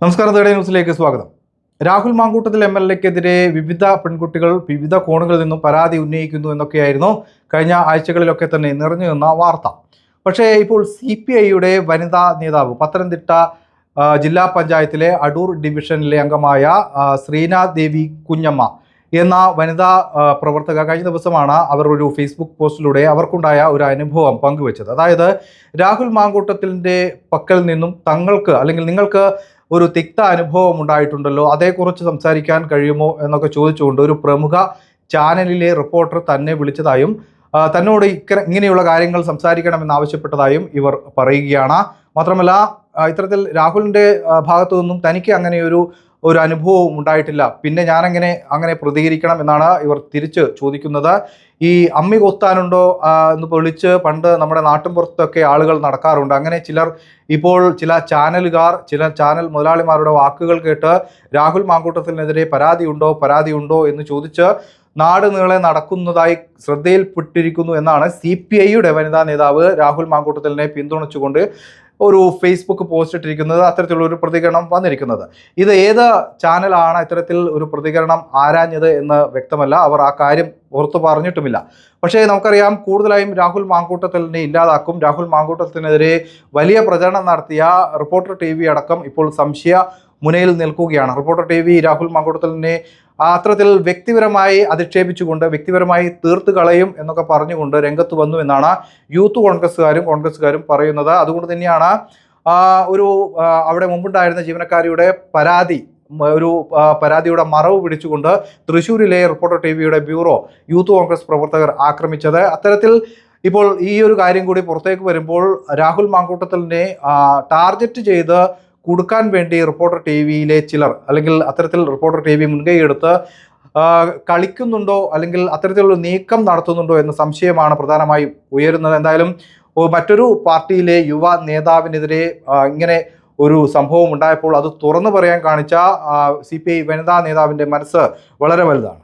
നമസ്കാരം തേടെ ന്യൂസിലേക്ക് സ്വാഗതം. രാഹുൽ മാങ്കൂട്ടത്തിൽ എം എൽ എക്കെതിരെ വിവിധ പെൺകുട്ടികൾ വിവിധ കോണുകളിൽ നിന്നും പരാതി ഉന്നയിക്കുന്നു എന്നൊക്കെയായിരുന്നു കഴിഞ്ഞ ആഴ്ചകളിലൊക്കെ തന്നെ നിറഞ്ഞു നിന്ന വാർത്ത. പക്ഷേ ഇപ്പോൾ സി പി ഐയുടെ വനിതാ നേതാവ് പത്തനംതിട്ട ജില്ലാ പഞ്ചായത്തിലെ അടൂർ ഡിവിഷനിലെ അംഗമായ ശ്രീനാഥ് ദേവി കുഞ്ഞമ്മ എന്ന വനിതാ പ്രവർത്തക കഴിഞ്ഞ ദിവസമാണ് അവർ ഒരു ഫേസ്ബുക്ക് പോസ്റ്റിലൂടെ അവർക്കുണ്ടായ ഒരു അനുഭവം പങ്കുവച്ചത്. അതായത് രാഹുൽ മാങ്കൂട്ടത്തിന്റെ പക്കൽ നിന്നും തങ്ങൾക്ക് അല്ലെങ്കിൽ നിങ്ങൾക്ക് ഒരു തിക്ത അനുഭവം ഉണ്ടായിട്ടുണ്ടല്ലോ. അതേക്കുറിച്ച് സംസാരിക്കാൻ കഴിയുമോ എന്നൊക്കെ ചോദിച്ചുകൊണ്ട് ഒരു പ്രമുഖ ചാനലിലെ റിപ്പോർട്ടർ തന്നെ വിളിച്ചതായും തന്നോട് ഇക്കര ഇങ്ങനെയുള്ള കാര്യങ്ങൾ സംസാരിക്കണമെന്നാവശ്യപ്പെട്ടതായും ഇവർ പറയുകയാണ്. മാത്രമല്ല ഇത്തരത്തിൽ രാഹുലിന്റെ ഭാഗത്തു നിന്നും തനിക്ക് അങ്ങനെ ഒരു അനുഭവവും ഉണ്ടായിട്ടില്ല. പിന്നെ ഞാനെങ്ങനെ അങ്ങനെ പ്രതികരിക്കണം എന്നാണ് ഇവർ തിരിച്ച് ചോദിക്കുന്നത്. ഈ അമ്മി കൊത്താനുണ്ടോ എന്ന് വിളിച്ച് പണ്ട് നമ്മുടെ നാട്ടിൻപുറത്തൊക്കെ ആളുകൾ നടക്കാറുണ്ട്. അങ്ങനെ ചിലർ ഇപ്പോൾ ചില ചാനലുകാർ ചില ചാനൽ മുതലാളിമാരുടെ വാക്കുകൾ കേട്ട് രാഹുൽ മാങ്കൂട്ടത്തിനെതിരെ പരാതിയുണ്ടോ പരാതിയുണ്ടോ എന്ന് ചോദിച്ച് നാട് നീളെ നടക്കുന്നതായി ശ്രദ്ധയിൽപ്പെട്ടിരിക്കുന്നു എന്നാണ് സി പി ഐയുടെ വനിതാ നേതാവ് രാഹുൽ മാങ്കൂട്ടത്തിലിനെ പിന്തുണച്ചുകൊണ്ട് ഒരു ഫേസ്ബുക്ക് പോസ്റ്റ് ഇട്ടിരിക്കുന്നത് അത്തരത്തിലുള്ള ഒരു പ്രതികരണം വന്നിരിക്കുന്നത്. ഇത് ഏത് ചാനലാണ് ഇത്തരത്തിൽ ഒരു പ്രതികരണം ആരാഞ്ഞത് എന്ന് വ്യക്തമല്ല. അവർ ആ കാര്യം പുറത്തു പറഞ്ഞിട്ടുമില്ല. പക്ഷേ നമുക്കറിയാം കൂടുതലായും രാഹുൽ മാങ്കൂട്ടത്തിനെ ഇല്ലാതാക്കും. രാഹുൽ മാങ്കൂട്ടത്തിനെതിരെ വലിയ പ്രചരണം നടത്തിയ റിപ്പോർട്ടർ ടി അടക്കം ഇപ്പോൾ സംശയ മുനയിൽ നിൽക്കുകയാണ്. റിപ്പോർട്ടർ ടി രാഹുൽ മാങ്കൂട്ടത്തിനെ അത്തരത്തിൽ വ്യക്തിപരമായി അധിക്ഷേപിച്ചുകൊണ്ട് വ്യക്തിപരമായി തീർത്ത് കളയും എന്നൊക്കെ പറഞ്ഞുകൊണ്ട് രംഗത്ത് വന്നു എന്നാണ് യൂത്ത് കോൺഗ്രസ്സുകാരും കോൺഗ്രസ്സുകാരും പറയുന്നത്. അതുകൊണ്ട് തന്നെയാണ് ഒരു അവിടെ മുമ്പുണ്ടായിരുന്ന ജീവനക്കാരിയുടെ പരാതി ഒരു പരാതിയുടെ മറവ് പിടിച്ചുകൊണ്ട് തൃശ്ശൂരിലെ റിപ്പോർട്ടർ ടി വിയുടെ ബ്യൂറോ യൂത്ത് കോൺഗ്രസ് പ്രവർത്തകർ ആക്രമിച്ചത്. അത്തരത്തിൽ ഇപ്പോൾ ഈ ഒരു കാര്യം കൂടി പുറത്തേക്ക് വരുമ്പോൾ രാഹുൽ മാങ്കൂട്ടത്തലിനെ ടാർഗറ്റ് ചെയ്ത് കൊടുക്കാൻ വേണ്ടി റിപ്പോർട്ടർ ടി വിയിലെ ചിലർ അല്ലെങ്കിൽ അത്തരത്തിൽ റിപ്പോർട്ടർ ടി വി മുൻകൈയെടുത്ത് കളിക്കുന്നുണ്ടോ അല്ലെങ്കിൽ അത്തരത്തിലുള്ള നീക്കം നടത്തുന്നുണ്ടോ എന്ന സംശയമാണ് പ്രധാനമായും ഉയരുന്നത്. എന്തായാലും മറ്റൊരു പാർട്ടിയിലെ യുവ നേതാവിനെതിരെ ഇങ്ങനെ ഒരു സംഭവം ഉണ്ടായപ്പോൾ അത് തുറന്നു പറയാൻ കാണിച്ച സി പി ഐ വനിതാ നേതാവിന്റെ മനസ്സ് വളരെ വലുതാണ്.